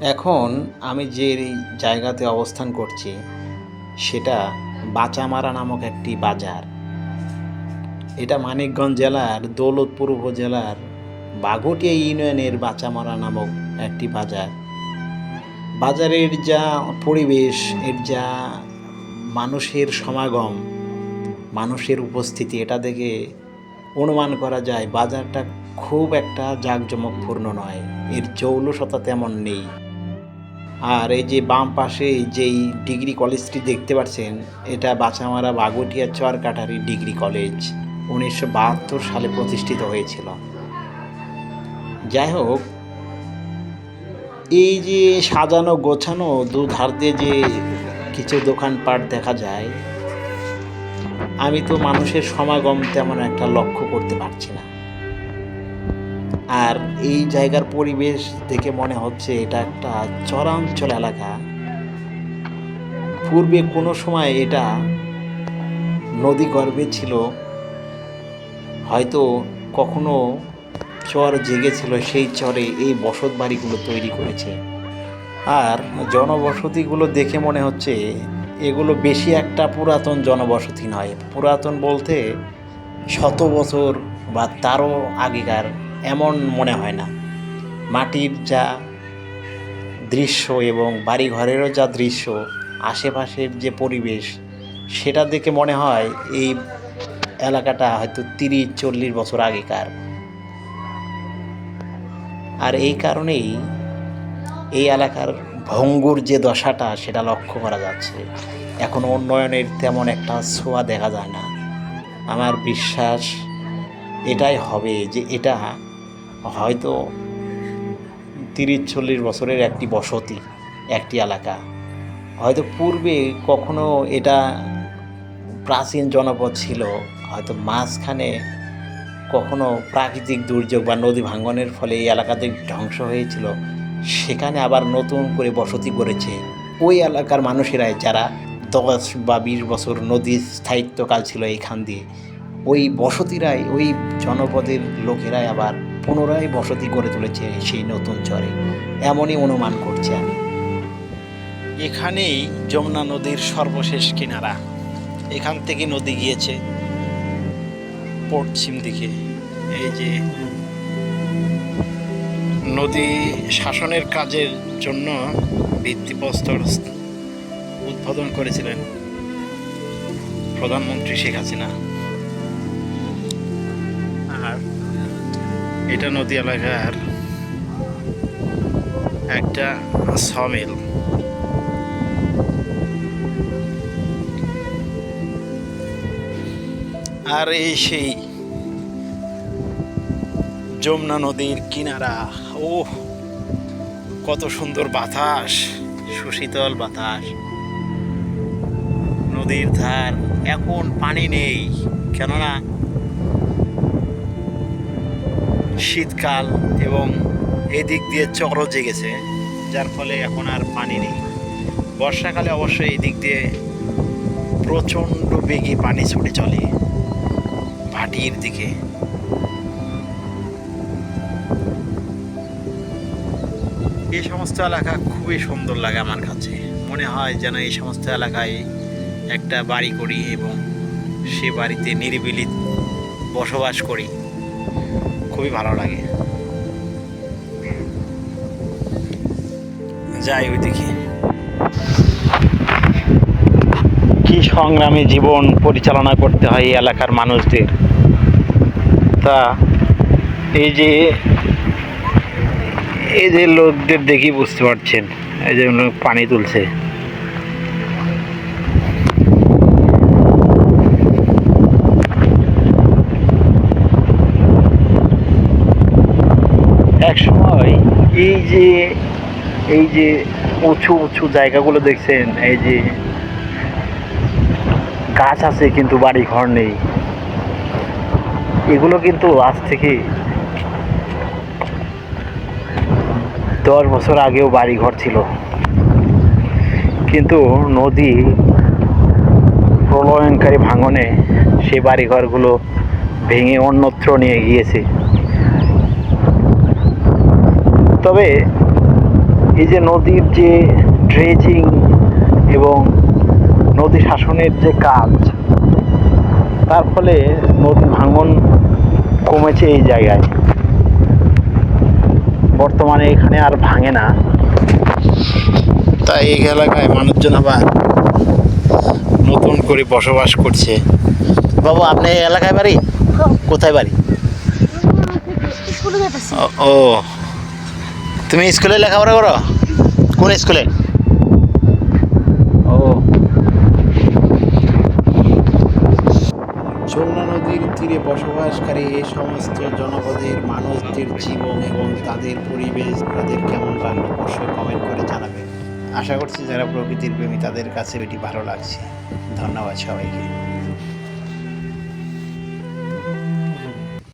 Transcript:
এখন আমি যে জায়গাতে অবস্থান করছি, সেটা বাচামারা নামক একটি বাজার। এটা মানিকগঞ্জ জেলার, দৌলতপুর উপজেলার বাঘটিয়া ইউনিয়নের বাচামারা নামক একটি বাজার। বাজারের যা পরিবেশ, এর যা মানুষের সমাগম, মানুষের উপস্থিতি, এটা দেখে অনুমান করা যায়, বাজারটা খুব একটা জাঁকজমকপূর্ণ নয়। এর জৌলসতা তেমন নেই। আর এই যে বাম পাশে যেই ডিগ্রি কলেজটি দেখতে পাচ্ছেন, এটা বাছামারা বাগুটিয়া চরকাটারি ডিগ্রি কলেজ, উনিশশো বাহাত্তর সালে প্রতিষ্ঠিত হয়েছিল। যাই হোক, এই যে সাজানো গোছানো দুধার দিয়ে যে কিছু দোকানপাট দেখা যায়, আমি তো মানুষের সমাগম তেমন একটা লক্ষ্য করতে পারছি না। আর এই জায়গার পরিবেশ দেখে মনে হচ্ছে এটা একটা চরাঞ্চল এলাকা। পূর্বে কোনো সময় এটা নদী গর্ভে ছিল। হয়তো কখনো চর জেগেছিল, সেই চরে এই বসত বাড়িগুলো তৈরি করেছে। আর জনবসতিগুলো দেখে মনে হচ্ছে এগুলো বেশি একটা পুরাতন জনবসতি নয়। পুরাতন বলতে শত বছর বা তারও আগেকার এমন মনে হয় না। মাটির যা দৃশ্য এবং বাড়িঘরেরও যা দৃশ্য, আশেপাশের যে পরিবেশ, সেটা দেখে মনে হয় এই এলাকাটা হয়তো তিরিশ, চল্লিশ বছর আগেকার। আর এই কারণেই এই এলাকার ভঙ্গুর যে দশাটা, সেটা লক্ষ্য করা যাচ্ছে। এখন উন্নয়নের তেমন একটা ছোঁয়া দেখা যায় না। আমার বিশ্বাস এটাই হবে যে এটা হয়তো তিরিশ চল্লিশ বছরের একটি বসতি, একটি এলাকা। হয়তো পূর্বে কখনো এটা প্রাচীন জনপদ ছিল, হয়তো মাঝখানে কখনো প্রাকৃতিক দুর্যোগ বা নদী ভাঙ্গনের ফলে এই এলাকাতে ধ্বংস হয়েছিল। সেখানে আবার নতুন করে বসতি করেছে ওই এলাকার মানুষেরাই যারা দশ বা বিশ বছর নদীর স্থায়িত্বকাল ছিল এইখান দিয়ে, ওই বসতিরাই, ওই জনপদের লোকেরাই আবার পুনরায় বসতি গড়ে তুলেছে সেই নতুন চরে। এমনই অনুমান করছি আমি। এখানেই যমুনা নদীর সর্বশেষ কিনারা। এখান থেকে নদী গিয়েছে পশ্চিম দিকে। এই যে নদী শাসনের কাজের জন্য ভিত্তিপ্রস্তর উদ্বোধন করেছিলেন প্রধানমন্ত্রী শেখ হাসিনা। এটা নদী এলাকার একটা সমিল। আর এই সেই যমুনা নদীর কিনারা ও কত সুন্দর বাতাস, সুশীতল বাতাস। নদীর ধার এখন পানি নেই, কেননা শীতকাল এবং এদিক দিয়ে চরও জেগেছে, যার ফলে এখন আর পানি নেই। বর্ষাকালে অবশ্যই এই দিক দিয়ে প্রচণ্ড বেগে পানি ছুটে চলে ভাটির দিকে। এই সমস্ত এলাকা খুবই সুন্দর লাগে আমার কাছে। মনে হয় যেন এই সমস্ত এলাকায় একটা বাড়ি করি এবং সে বাড়িতে নিরিবিলি বসবাস করি। খুবই ভালো লাগে। যাই ওই দেখি। কি সংগ্রামী জীবন পরিচালনা করতে হয় এই এলাকার মানুষদের? তা এই যে এই যে লোকদের দেখি বুঝতে পারছেন, এই যে পানি তুলছে। এক সময় এই যে এই যে উঁচু উঁচু জায়গাগুলো দেখছেন, এই যে গাছ আছে কিন্তু বাড়ি ঘর নেই। এগুলো কিন্তু আজ থেকে দশ বছর আগেও বাড়ি ঘর ছিল। কিন্তু নদী প্রলয়নকারী ভাঙনে সেই বাড়িঘরগুলো ভেঙে অন্যত্র নিয়ে গিয়েছে। তবে এই যে নদীর যে ড্রেজিং এবং নদী শাসনের যে কাজ তার ফলে নদী ভাঙন কমেছে এই জায়গায়। বর্তমানে এখানে আর ভাঙে না। তাই এই এলাকায় মানুষজন আবার নতুন করে বসবাস করছে। বাবু আপনি এই এলাকায় বাড়ি? কোথায় বাড়ি? ও- ও। তুমি স্কুলে লেখাপড়া করো? কোন স্কুলে? ও। নদীর তীরে বসবাসকারী এই সমস্ত জনপদের মানুষদের জীবন এবং তাদের পরিবেশ, তাদের কেমন লাগল অবশ্যই কমেন্ট করে জানাবে। আশা করছি যারা প্রকৃতির প্রেমী তাদের কাছে এটি ভালো লাগছে। ধন্যবাদ সবাইকে।